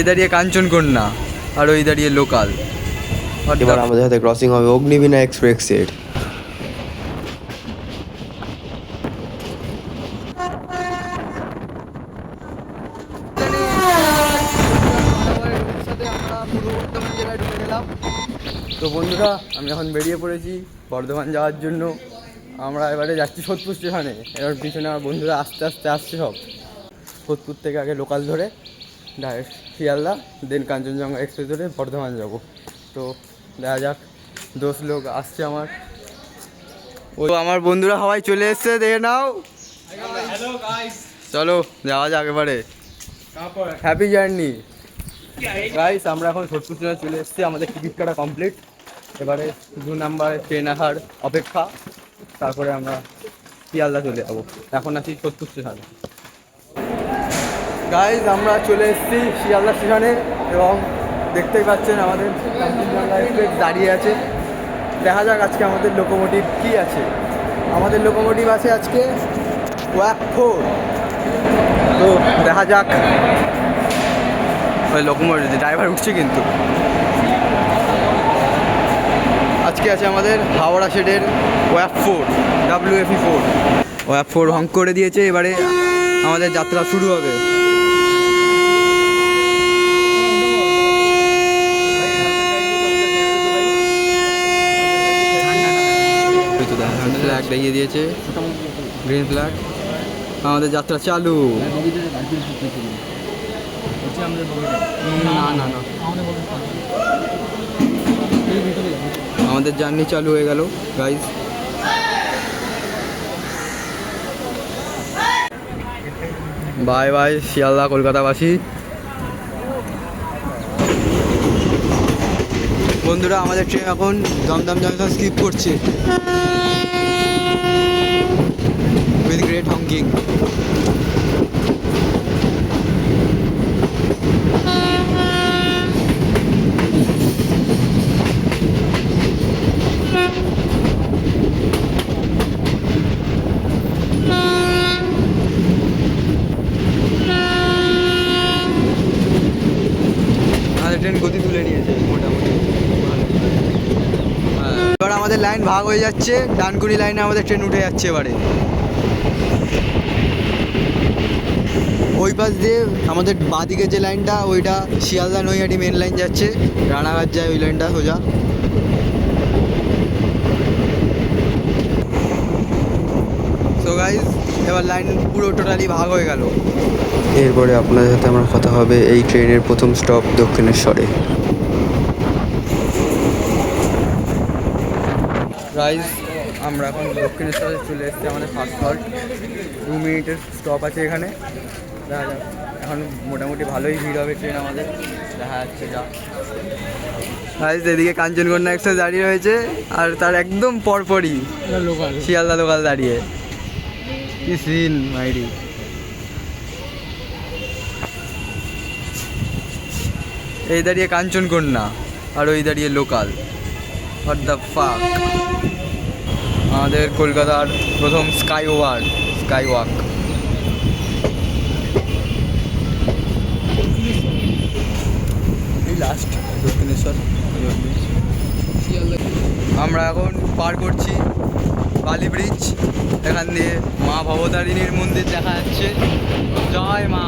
এই দাঁড়িয়ে কাঞ্চনকন্যা আর ওই দাঁড়িয়ে লোকাল। এবার আমাদের হাতে ক্রসিং হবে অগ্নিবীণা এক্সপ্রেসের তো বন্ধুরা আমি এখন বেরিয়ে পড়েছি বর্ধমান যাওয়ার জন্য। আমরা এবারে যাচ্ছি সোদপুর স্টেশনে। এবার পিছনে আমার বন্ধুরা আস্তে আস্তে আসছে সব। সোদপুর থেকে আগে লোকাল ধরে direct Sealdah then Kanchenjunga express ধরে বর্ধমান যাব। তো দেখা যাক দোষ লোক আসছে আমার। ও, আমার বন্ধুরা সবাই চলে এসছে, দেখে নাও। চলো, যাওয়া যাক এবারে। হ্যাপি জার্নি গাইস আমরা এখন স্টেশনে চলে এসেছি, আমাদের টিকিট কাটা কমপ্লিট এবারে দু নাম্বার ট্রেন আসার অপেক্ষা। তারপরে আমরা শিয়ালদা চলে যাব। এখন আছি স্টেশনে গাইজ আমরা চলে এসেছি শিয়ালদা স্টেশনে এবং দেখতেই পাচ্ছেন আমাদের দাঁড়িয়ে আছে। দেখা যাক আজকে আমাদের লোকোমোটিভ কি আছে। আমাদের লোকোমোটিভ আছে আজকে ওয়াক ফোর তো দেখা যাক। ওই লোকোমোটিভ ড্রাইভার উঠছে কিন্তু। আজকে আছে আমাদের হাওড়া শেডের ওয়াপ ফোর ডাব্লিউ এফি ফোর ওয়াপ ফোর হং করে দিয়েছে, এবারে আমাদের যাত্রা শুরু হবে। ফ্ল্যাগ দেখিয়ে দিয়েছে। গ্রিন ফ্ল্যাগ আমাদের যাত্রা চালু। না না না। আমাদের জার্নি চালু হয়ে গেল গাইজ বাই বাই শিয়ালদা, কলকাতাবাসী। বন্ধুরা, আমাদের ট্রেন এখন দমদম জংশন স্কিপ করছে। গ্রেট হংকিং আমাদের ট্রেন গতি তুলে মোটামুটি। এবার আমাদের লাইন ভাগ হয়ে যাচ্ছে, ডানকুনি লাইনে আমাদের ট্রেন উঠে যাচ্ছে এবারে ওই পাশ দিয়ে আমাদের বাঁদিকে যে লাইনটা ওইটা শিয়ালদা নৈহাটি মেন লাইন যাচ্ছে। রানাঘাট যায় ওই লাইনটা সোজা। গাইজ এবার লাইন পুরো টোটালি ভাগ হয়ে গেল। এরপরে আপনাদের সাথে আমার কথা হবে এই ট্রেনের প্রথম স্টপ দক্ষিণেশ্বরে। গাইজ আমরা এখন দক্ষিণেশ্বরে চলে এসেছি আমাদের ফার্স্ট হল্ট দু মিনিটের স্টপ আছে এখানে। দেখা যাক। এখন মোটামুটি ভালোই ভিড় হবে ট্রেন আমাদের। দেখা যাচ্ছে যা গাইজ এদিকে কাঞ্চনকন্যা এক্সপ্রেস দাঁড়িয়ে রয়েছে আর তার একদম পরপরই শিয়ালদা লোকাল দাঁড়িয়ে। কি সিন মাইরি। এই দাঁড়িয়ে কাঞ্চনকন্যা আর ওই দাঁড়িয়ে লোকাল। হোয়াট দ্য ফাক আমাদের কলকাতার প্রথম sky war sky walk last Dakshineswar আমরা এখন পার করছি বালি ব্রিজ এখান দিয়ে মা ভবতারিণীর মন্দির দেখা যাচ্ছে। জয় মা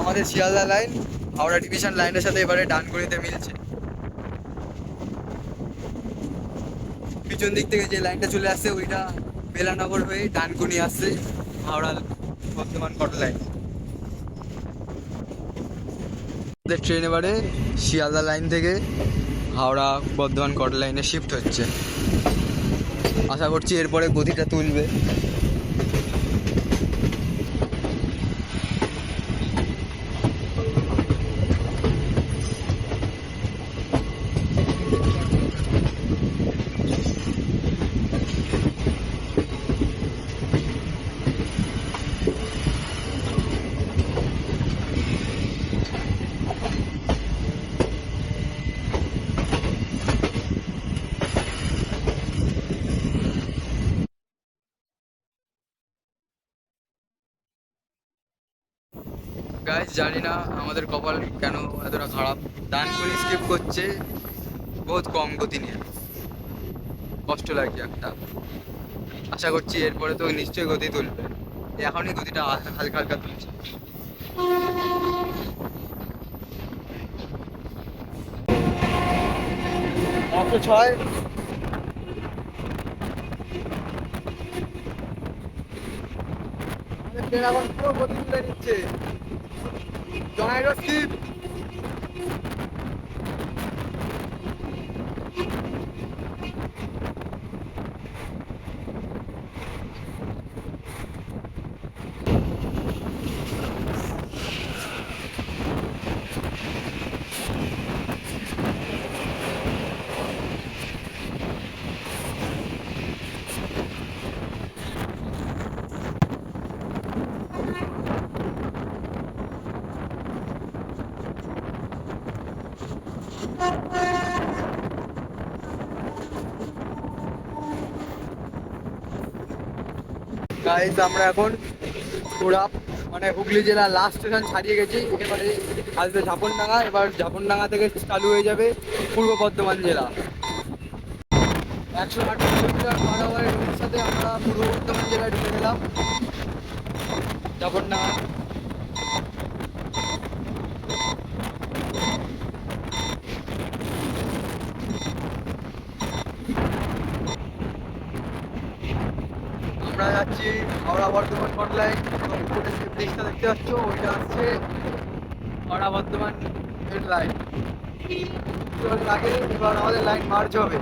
আমাদের শিয়ালদা লাইন, হাওড়া ডিভিশন লাইনের সাথে এবারে ডানকুনিতে মিলছে। পিছন দিক থেকে যে লাইনটা চলে আসছে, ওইটা বেলানগর হয়ে ডানকুনি আসছে হাওড়া বর্ধমান কট লাইন। ট্রেন এবারে শিয়ালদা লাইন থেকে হাওড়া বর্ধমান কট লাইনে শিফট হচ্ছে। আশা করছি এরপরে গতিটা তুলবে গাইজ জানি না আমাদের কপাল কেন এতটা খারাপ। ডানকুনি স্কিপ করছে, বহুত কম গতি নিয়ে। কষ্ট লাগছে একটা। আশা করছি এরপরে তো নিশ্চয়ই গতি তুলবে। এখনই গতিটা হালকা হালকা তুলছে। ছয়। পুরো গতি তুলে নিচ্ছে। Dynasty গাইস আমরা এখন পুরা মানে হুগলি জেলার লাস্ট স্টেশন ছাড়িয়ে গেছি। এবারে আসবে ঝাপনডাঙ্গা। এবার ঝাপনডাঙ্গা থেকে চালু হয়ে যাবে পূর্ব বর্ধমান জেলা। একশো আট কিলোমিটার পার আওয়ারের সাথে আমরা পূর্ব বর্ধমান জেলায় ঢুকে গেলাম। ঝাপনডাঙ্গা আমরা যাচ্ছি হাওড়া বর্ধমান এবং উপরে যে ব্রিজটা দেখতে পাচ্ছ, ওইটা হচ্ছে হাওড়া বর্ধমান লাইন। লাগে এবার আমাদের লাইন মার্চ হবে।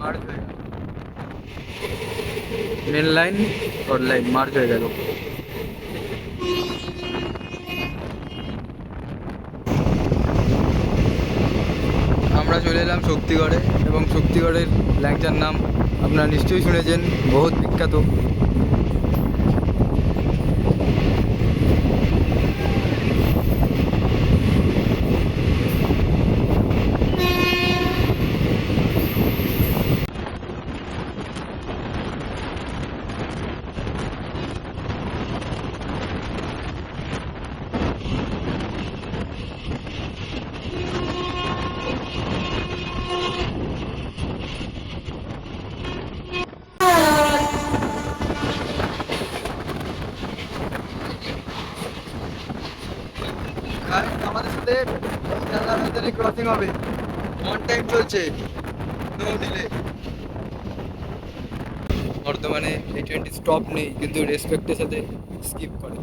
মার্চ হয়ে গেল। Main line four line merge হয়ে গেল। আমরা চলে এলাম শক্তিগড়ে এবং শক্তিগড়ের ল্যাংচার নাম আপনারা নিশ্চয়ই শুনেছেন, বহুত বিখ্যাত Guys, আমাদের সাথে ক্রসিং হবে। অন টাইম চলছে। নো ডিলে বর্তমানে এই টোয়েন্টি স্টপ নেই, কিন্তু রেসপেক্টের সাথে স্কিপ করে।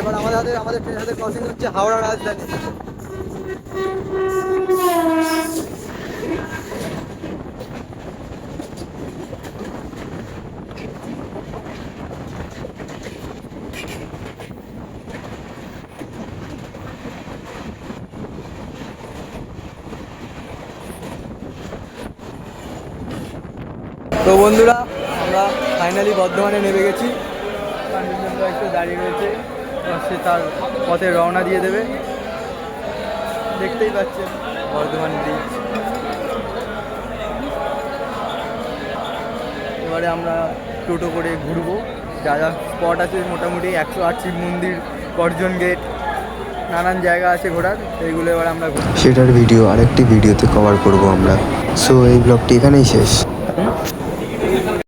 এবার আমাদের হাতে আমাদের ট্রেনের সাথে ক্রসিং হচ্ছে হাওড়া রাজধানী। তো বন্ধুরা, আমরা ফাইনালি বর্ধমানে নেমে গেছি। একটু দাঁড়িয়ে রয়েছে। সে তার পথে রওনা দিয়ে দেবে। দেখতেই পাচ্ছেন বর্ধমান ব্রিজ এবারে আমরা টোটো করে ঘুরবো। যা যা স্পট আছে মোটামুটি একশো আট মন্দির কর্জন গেট নানান জায়গা আছে ঘোরার, সেইগুলো এবার আমরা সেটার ভিডিও আরেকটি ভিডিওতে কভার করব আমরা। সো এই ব্লগটি এখানেই শেষ?